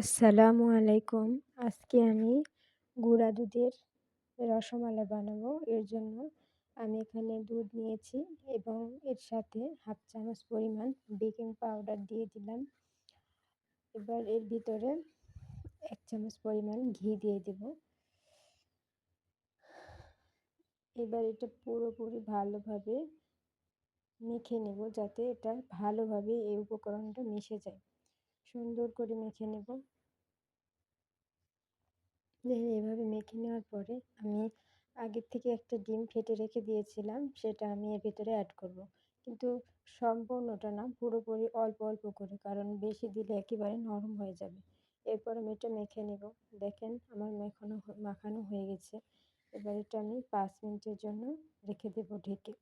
আসসালামু আলাইকুম। আজকে আমি গুঁড়া দুধের রসমালাই বানাবো। এর জন্য আমি এখানে দুধ নিয়েছি এবং এর সাথে হাফ চামচ পরিমাণ বেকিং পাউডার দিয়ে দিলাম। এবার এর ভিতরে এক চামচ পরিমাণ ঘি দিয়ে দেব। এবার এটা পুরোপুরি ভালোভাবে মেখে নেব যাতে এটা ভালোভাবে এই উপকরণটা মিশে যায়। সুন্দর করে মেখে নেব। এভাবে মেখে নেওয়ার পরে আমি আগের থেকে একটা ডিম ফেটে রেখে দিয়েছিলাম, সেটা আমি এর ভিতরে অ্যাড করব। কিন্তু সম্পূর্ণটা না, পুরোপুরি অল্প অল্প করে, কারণ বেশি দিলে একেবারে নরম হয়ে যাবে। এরপর আমি এটা মেখে নেব। দেখেন আমার মেখানো মাখানো হয়ে গেছে। এবার এটা আমি পাঁচ মিনিটের জন্য রেখে দেব ঢেকে।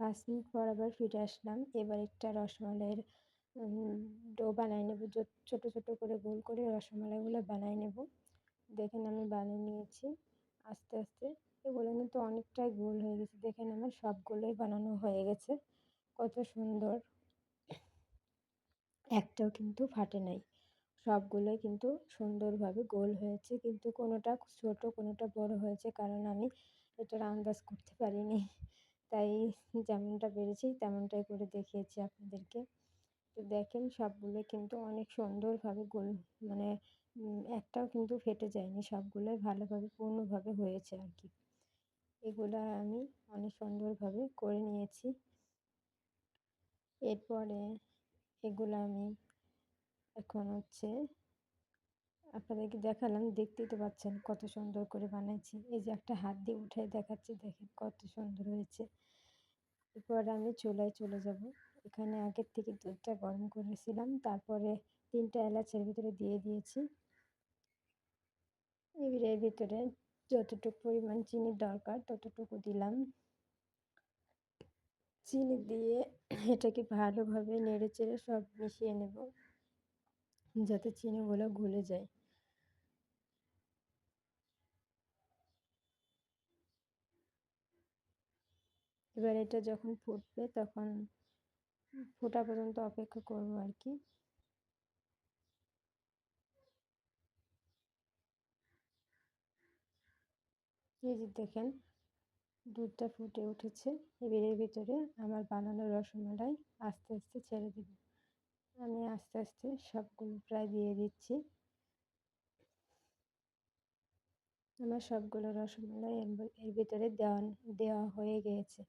পাঁচ মিনিট পর আবার ফিরে আসলাম। এবার একটা রসমালাইয়ের ডো বানিয়ে নেব। ছোটো ছোটো করে গোল করে রসমালাইগুলো বানিয়ে নেব। দেখেন আমি বানিয়ে নিয়েছি আস্তে আস্তে। এগুলো কিন্তু অনেকটাই গোল হয়ে গেছে। দেখেন আমার সবগুলোই বানানো হয়ে গেছে। কত সুন্দর। একটাও কিন্তু ফাটে নাই। সবগুলোই কিন্তু সুন্দরভাবে গোল হয়েছে। কিন্তু কোনোটা ছোট, কোনোটা বড় হয়েছে কারণ আমি এটার আন্দাজ করতে পারিনি। তাই যেমনটা পেরেছি তেমনটাই করে দেখিয়েছি আপনাদেরকে। তো দেখেন সবগুলো কিন্তু অনেক সুন্দরভাবে গোল মানে একটাও কিন্তু ফেটে যায়নি। সবগুলোই ভালোভাবে পূর্ণভাবে হয়েছে আর কি এগুলো আমি অনেক সুন্দরভাবে করে নিয়েছি। এরপরে এগুলো আমি এখন হচ্ছে আপনাদেরকে দেখালাম, দেখতেই তো পাচ্ছেন কত সুন্দর করে বানাইছি। এই যে একটা হাত দিয়ে উঠে দেখাচ্ছি, দেখেন কত সুন্দর হয়েছে। এরপর আমি চুলায় চলে যাব। এখানে আগের থেকে দুধটা গরম করেছিলাম, তারপরে তিনটা এলাচের ভিতরে দিয়ে দিয়েছি। এবার এর ভিতরে যতটুকু পরিমাণ চিনির দরকার ততটুকু দিলাম। চিনি দিয়ে এটাকে ভালোভাবে নেড়ে চেড়ে সব মিশিয়ে নেব, যাতে চিনিগুলো গলে যায়। এবার এটা যখন ফুটবে তখন ফোটা পর্যন্ত অপেক্ষা করব আর কি। এই যে দেখেন, দুধটা ফুটে উঠেছে। এবার এর ভিতরে আমার বানানো রসমালাই আস্তে আস্তে ছেড়ে দেব। আমি আস্তে আস্তে সবগুলো প্রায় দিয়ে দিচ্ছি। আমার সবগুলো রসমালাই এর ভিতরে দেওয়া দেওয়া হয়ে গিয়েছে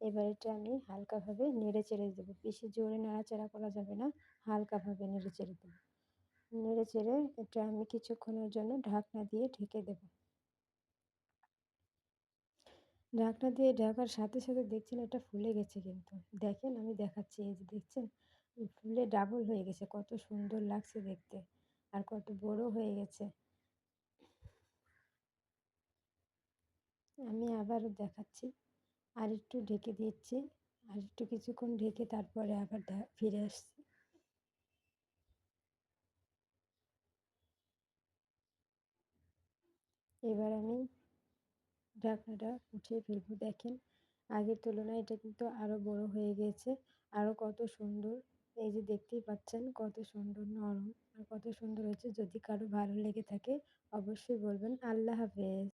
এবার এটা আমি হালকাভাবে নেড়ে চেড়ে দেবো। বেশি জোরে নাড়াচাড়া করা যাবে না, হালকাভাবে নেড়ে চেড়ে দেবো। নেড়ে চেড়ে এটা আমি কিছুক্ষণের জন্য ঢাকনা দিয়ে ঢেকে দেবো। ঢাকনা দিয়ে ঢাকার সাথে সাথে দেখছেন এটা ফুলে গেছে কিন্তু। দেখেন, আমি দেখাচ্ছি, এই যে দেখছেন? ফুলে ডাবল হয়ে গেছে, কত সুন্দর লাগছে দেখতে আর কত বড় হয়ে গেছে। আমি আবারও দেখাচ্ছি। আর একটু ঢেকে দিচ্ছি। আর একটু কিছুক্ষণ ঢেকে তারপরে আবার ফিরে আসছি। এবার আমি ঢাকনাটা উঠিয়ে ফেলব। দেখেন, আগের তুলনায় এটা কিন্তু আরও বড় হয়ে গিয়েছে আরও কত সুন্দর। এই যে দেখতেই পাচ্ছেন, কত সুন্দর নরম আর কত সুন্দর হয়েছে। যদি কারও ভালো লেগে থাকে, অবশ্যই বলবেন। আল্লাহ হাফেজ।